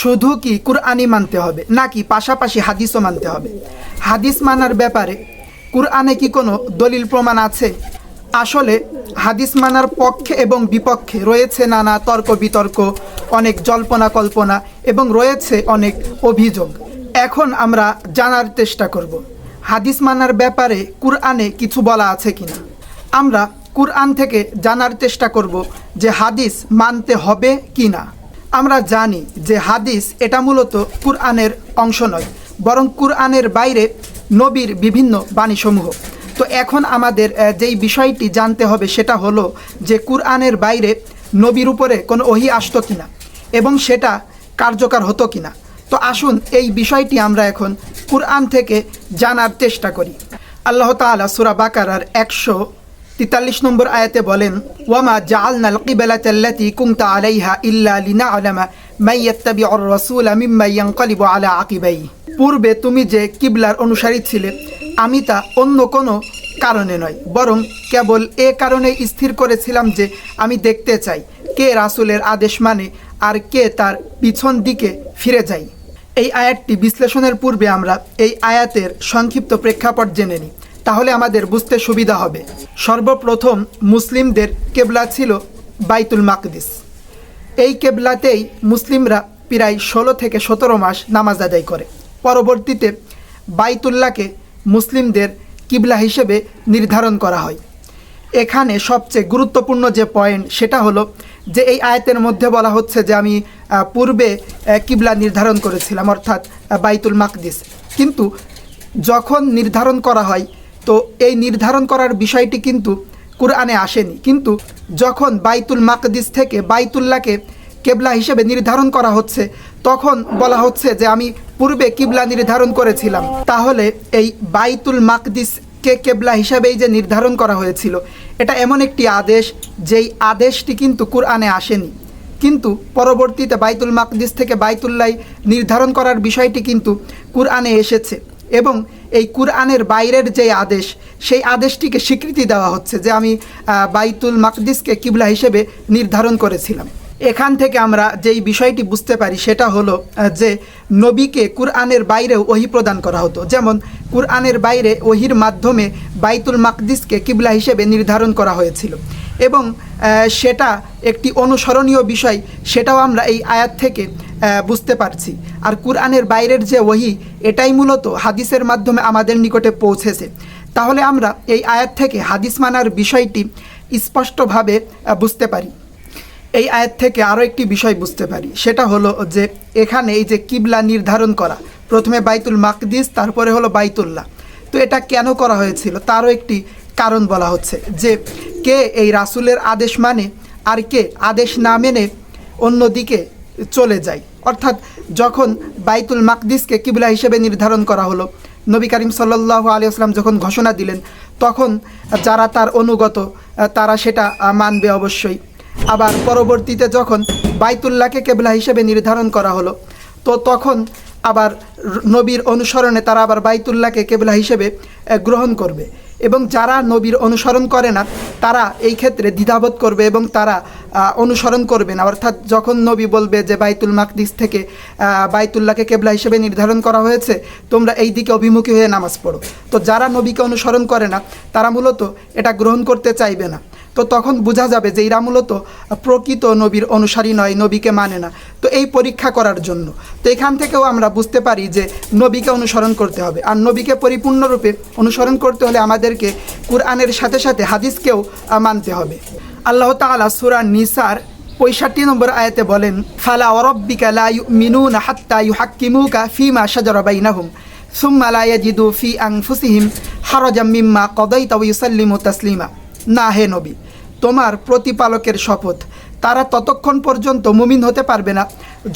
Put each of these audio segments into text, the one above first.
শুধু কি কুরআনই মানতে হবে, নাকি পাশাপাশি হাদিসও মানতে হবে? হাদিস মানার ব্যাপারে কুরআনে কি কোনো দলিল প্রমাণ আছে? আসলে হাদিস মানার পক্ষে এবং বিপক্ষে রয়েছে নানা তর্ক বিতর্ক অনেক জল্পনা কল্পনা এবং রয়েছে অনেক অভিযোগ। এখন আমরা জানার চেষ্টা করব, হাদিস মানার ব্যাপারে কুরআনে কিছু বলা আছে কিনা? আমরা কুরআন থেকে জানার চেষ্টা করব যে হাদিস মানতে হবে কি না আমরা জানি যে হাদিস এটা মূলত কুরআনের অংশ নয়, বরং কুরআনের বাইরে নবীর বিভিন্ন বাণীসমূহ। তো এখন আমাদের যেই বিষয়টি জানতে হবে সেটা হলো যে কুরআনের বাইরে নবীর উপরে কোনো ওহি আসতো কিনা এবং সেটা কার্যকর হতো কিনা। তো আসুন এই বিষয়টি আমরা এখন কুরআন থেকে জানার চেষ্টা করি। আল্লাহ তাআলা সূরা বাকারার একশো তেতাল্লিশ নম্বর আয়াতে বলেন, ওয়ামা জাআলনা আল-কিবলাতা আল্লাতী কুনতা আলাইহা ইল্লা লিনা'লামা মান ইয়াত্তাবি'ুর রাসূলা মিম্মান ইয়ানকালিবু আলা আকিবাইহি পূর্বে তুমি যে কিবলার অনুসারী ছিলে, আমি তা অন্য কোনো কারণে নয়, বরং কেবল এ কারণে স্থির করেছিলাম যে আমি দেখতে চাই কে রাসূলের আদেশ মানে আর কে তার পিছন দিকে ফিরে যায়। এই আয়াতটি বিশ্লেষণের পূর্বে আমরা এই আয়াতের সংক্ষিপ্ত প্রেক্ষাপট জেনে নিই। তাহলে আমাদের বুঝতে সুবিধা হবে। সর্বপ্রথম মুসলিমদের কেবলা ছিল বাইতুল মাকদিস। এই কেবলাতেই মুসলিমরা প্রায় ষোলো থেকে সতেরো মাস নামাজ আদায় করে। পরবর্তীতে বাইতুল্লাহকে মুসলিমদের কিবলা হিসেবে নির্ধারণ করা হয়। এখানে সবচেয়ে গুরুত্বপূর্ণ যে পয়েন্ট সেটা হলো যে এই আয়তের মধ্যে বলা হচ্ছে যে আমি পূর্বে কিবলা নির্ধারণ করেছিলাম, অর্থাৎ বাইতুল মাকদিস। কিন্তু যখন নির্ধারণ করা হয় তো এই নির্ধারণ করার বিষয়টি কিন্তু কুরআনে আসেনি। কিন্তু যখন বাইতুল মাকদিস থেকে বাইতুল্লাহকে কেবলা হিসেবে নির্ধারণ করা হচ্ছে, তখন বলা হচ্ছে যে আমি পূর্বে কিবলা নির্ধারণ করেছিলাম। তাহলে এই বাইতুল মাকদিসকে কেবলা হিসাবেই যে নির্ধারণ করা হয়েছিল, এটা এমন একটি আদেশ, যেই আদেশটি কিন্তু কুরআনে আসেনি। কিন্তু পরবর্তীতে বাইতুল মাকদিস থেকে বাইতুল্লাই নির্ধারণ করার বিষয়টি কিন্তু কুরআনে এসেছে। এবং এই কুরআনের বাইরের যে আদেশ, সেই আদেশটিকে স্বীকৃতি দেওয়া হচ্ছে যে আমি বাইতুল মাকদিসকে কিবলা হিসেবে নির্ধারণ করেছিলাম। এখান থেকে আমরা যেই বিষয়টি বুঝতে পারি, সেটা হলো যে নবীকে কুরআনের বাইরেও ওহি প্রদান করা হতো। যেমন, কুরআনের বাইরে ওহির মাধ্যমে বাইতুল মাকদিসকে কিবলা হিসেবে নির্ধারণ করা হয়েছিল। এবং সেটা একটি অনুসরণীয় বিষয়, সেটাও আমরা এই আয়াত থেকে বুঝতে পারছি। আর কুরআনের বাইরের যে ওহি, এটাই মূলত হাদিসের মাধ্যমে আমাদের নিকটে পৌঁছেছে। তাহলে আমরা এই আয়াত থেকে হাদিস মানার বিষয়টি স্পষ্টভাবে বুঝতে পারি। এই আয়াত থেকে আরও একটি বিষয় বুঝতে পারি। সেটা হলো যে এখানে এই যে কিবলা নির্ধারণ করা, প্রথমে বাইতুল মাকদিস, তারপরে হলো বাইতুল্লাহ। তো এটা কেন করা হয়েছিল? তারও একটি কারণ বলা হচ্ছে যে কে এই রাসূলের আদেশ মানে আর কে আদেশ না মেনে অন্যদিকে চলে যায়। অর্থাৎ যখন বাইতুল মাকদিসকে কিবলা হিসেবে নির্ধারণ করা হলো, নবী করিম সাল্লাহ আলী আসলাম যখন ঘোষণা দিলেন, তখন যারা তার অনুগত, তারা সেটা মানবে অবশ্যই। আবার পরবর্তীতে যখন বাইতুল্লাহকে কেবলা হিসেবে নির্ধারণ করা হলো, তো তখন আবার নবীর অনুসরণে তারা আবার বাইতুল্লাহকে কেবলা হিসেবে গ্রহণ করবে। এবং যারা নবীর অনুসরণ করে না, তারা এই ক্ষেত্রে দ্বিধাবোধ করবে এবং তারা অনুসরণ করবে না। অর্থাৎ যখন নবী বলবে যে বাইতুল মাকদিস থেকে বাইতুল্লাহকে কেবলা হিসেবে নির্ধারণ করা হয়েছে, তোমরা এই দিকে অভিমুখী হয়ে নামাজ পড়ো। তো যারা নবীকে অনুসরণ করে না, তারা মূলত এটা গ্রহণ করতে চাইবে না। তো তখন বোঝা যাবে যে এরা মূলত প্রকৃত নবীর অনুসারী নয়, নবীকে মানে না। তো এই পরীক্ষা করার জন্য। তো এখান থেকেও আমরা বুঝতে পারি যে নবীকে অনুসরণ করতে হবে। আর নবীকে পরিপূর্ণরূপে অনুসরণ করতে হলে আমাদেরকে কুরআনের সাথে সাথে হাদিসকেও মানতে হবে। আল্লাহ তাআলা সূরা নিসার পঁয়ষট্টি নম্বর আয়াতে বলেন, ফালা ওরব্বিকা লা ইউমিনুনা হাত্তা ইউহাক্কিমুকা ফীমা শাজারা বাইনাহুম, সুম্মা লা ইয়াজিদু ফি আনফুসিহিম হারাজাম মিম্মা কদাইতা ওয়া ইউসাল্লিমু তাসলিমা। না, হে নবী তোমার প্রতিপালকের শপথ। তারা ততক্ষণ পর্যন্ত মুমিন হতে পারবে না।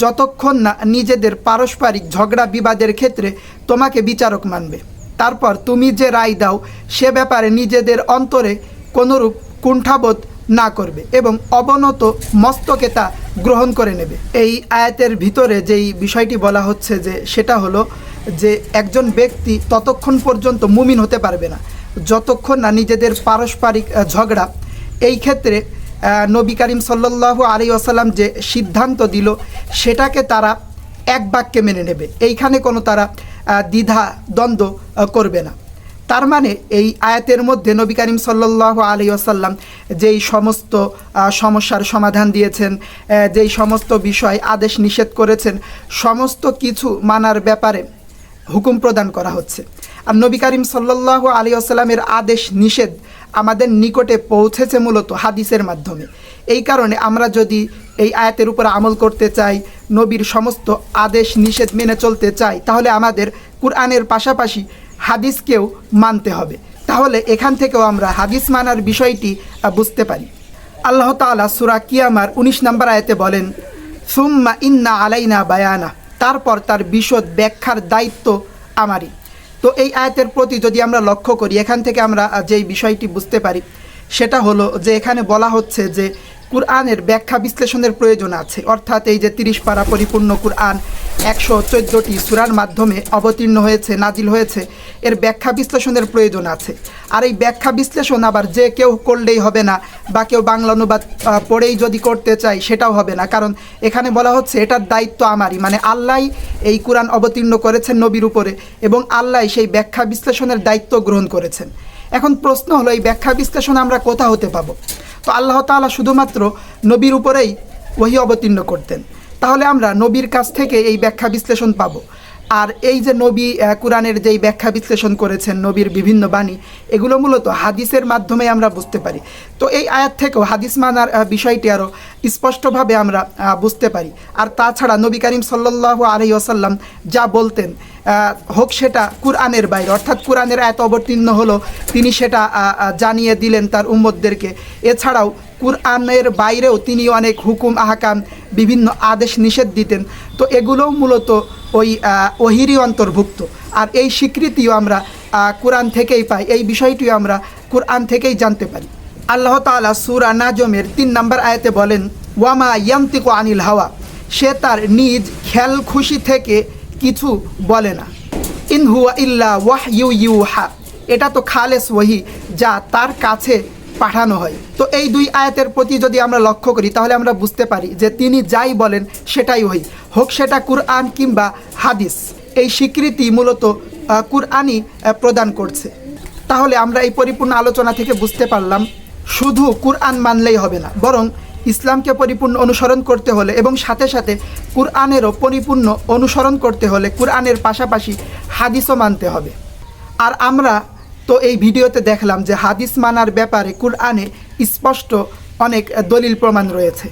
যতক্ষণ না নিজেদের পারস্পরিক ঝগড়া বিবাদের ক্ষেত্রে তোমাকে বিচারক মানবে। তারপর তুমি যে রায় দাও, সে ব্যাপারে নিজেদের অন্তরে কোনোরূপ কুণ্ঠাবোধ না করবে এবং অবনত মস্তকে তা গ্রহণ করে নেবে। এই আয়াতের ভিতরে যেই বিষয়টি বলা হচ্ছে যে, সেটা হলো যে একজন ব্যক্তি ততক্ষণ পর্যন্ত মুমিন হতে পারবে না। যতক্ষণ না নিজেদের পারস্পরিক ঝগড়া এই ক্ষেত্রে নবী করিম সাল্লাল্লাহু আলী আসাল্লাম যে সিদ্ধান্ত দিল, সেটাকে তারা এক বাক্যে মেনে নেবে। এইখানে কোনো তারা দ্বিধা, দ্বন্দ্ব করবে না। তার মানে এই আয়াতের মধ্যে নবী করিম সাল্লাহ আলী আসাল্লাম যেই সমস্ত সমস্যার সমাধান দিয়েছেন যেই সমস্ত বিষয় আদেশ নিষেধ করেছেন, সমস্ত কিছু মানার ব্যাপারে হুকুম প্রদান করা হচ্ছে। আর নবী করিম সাল্লাহ আলী আসাল্লামের আদেশ নিষেধ আমাদের নিকটে পৌঁছেছে মূলত হাদিসের মাধ্যমে। এই কারণে আমরা যদি এই আয়াতের উপর আমল করতে চাই, নবীর সমস্ত আদেশ, নিষেধ মেনে চলতে চাই, তাহলে আমাদের কুরআনের পাশাপাশি হাদিসকেও মানতে হবে। তাহলে এখান থেকেও আমরা হাদিস মানার বিষয়টি বুঝতে পারি। আল্লাহ তাআলা সুরা কিয়ামার উনিশ নম্বর আয়াতে বলেন, সুম্মা ইন্না আলাইনা বায়ানা। তারপর তার বিশদ ব্যাখ্যার দায়িত্ব আমারই। তো এই আয়াতের প্রতি যদি আমরা লক্ষ্য করি, এখান থেকে আমরা যেই বিষয়টি বুঝতে পারি, সেটা হলো যে এখানে বলা হচ্ছে যে কুরআনের ব্যাখ্যা বিশ্লেষণের প্রয়োজন আছে। অর্থাৎ এই যে তিরিশ পারা পরিপূর্ণ কুরআন, একশো চোদ্দোটি সুরার মাধ্যমে অবতীর্ণ হয়েছে, নাজিল হয়েছে, এর ব্যাখ্যা বিশ্লেষণের প্রয়োজন আছে। আর এই ব্যাখ্যা বিশ্লেষণ আবার যে কেউ করলেই হবে না, বা কেউ বাংলা অনুবাদ পড়েই যদি করতে চাই সেটাও হবে না। কারণ এখানে বলা হচ্ছে, এটার দায়িত্ব আমারই। মানে আল্লাহ এই কোরআন অবতীর্ণ করেছেন নবীর উপরে, এবং আল্লাহ সেই ব্যাখ্যা বিশ্লেষণের দায়িত্ব গ্রহণ করেছেন। এখন প্রশ্ন হলো, এই ব্যাখ্যা বিশ্লেষণ আমরা কোথা হতে পাবো? তো আল্লাহ তালা শুধুমাত্র নবীর উপরেই ওহি অবতীর্ণ করতেন। তাহলে আমরা নবীর কাছ থেকে এই ব্যাখ্যা বিশ্লেষণ পাবো। আর এই যে নবী কোরআনের যেই ব্যাখ্যা বিশ্লেষণ করেছেন নবীর বিভিন্ন বাণী, এগুলো মূলত হাদিসের মাধ্যমে আমরা বুঝতে পারি। তো এই আয়াত থেকেও হাদিস মানার বিষয়টি আরও স্পষ্টভাবে আমরা বুঝতে পারি। আর তাছাড়া নবী করিম সাল্লাহ আলহি আসাল্লাম যা বলতেন হোক সেটা কুরআনের বাইরে, অর্থাৎ কুরআনের আয়াত অবতীর্ণ হলো, তিনি সেটা জানিয়ে দিলেন তার উম্মতদেরকে। এছাড়াও কুরআনের বাইরেও তিনি অনেক হুকুম আহকাম বিভিন্ন আদেশ নিষেধ দিতেন। তো এগুলোও মূলত ওই আহ, ওহিরই অন্তর্ভুক্ত। আর এই স্বীকৃতিও আমরা কোরআন থেকেই পাই। এই বিষয়টিও আমরা কোরআন থেকেই জানতে পারি। আল্লাহ তাআলা সুরা নাজমের তিন নম্বর আয়াতে বলেন ওয়ামা ইয়ামতিকু আনিল হাওয়া। সে তার নিজ খেয়াল খুশি থেকে কিছু বলে না। ইনহুয়া ইল্লা ওয়াহ ইউ ইউ হা এটা তো খালেস ওহি যা তার কাছে পাঠানো হয়। তো এই দুই আয়াতের প্রতি যদি আমরা লক্ষ্য করি, তাহলে আমরা বুঝতে পারি যে তিনি যাই বলেন, সেটাই হই হোক সেটা কুরআন কিংবা হাদিস, এই স্বীকৃতি মূলত কুরআনই প্রদান করছে। তাহলে আমরা এই পরিপূর্ণ আলোচনা থেকে বুঝতে পারলাম, শুধু কুরআন মানলেই হবে না, বরং ইসলামকে পরিপূর্ণ অনুসরণ করতে হলে এবং সাথে সাথে কুরআনেরও পরিপূর্ণ অনুসরণ করতে হলে কুরআনের পাশাপাশি হাদিসও মানতে হবে। আর আমরা তো এই ভিডিওতে দেখলাম যে হাদিস মানার ব্যাপারে কুরআনে স্পষ্ট অনেক দলিল প্রমাণ রয়েছে।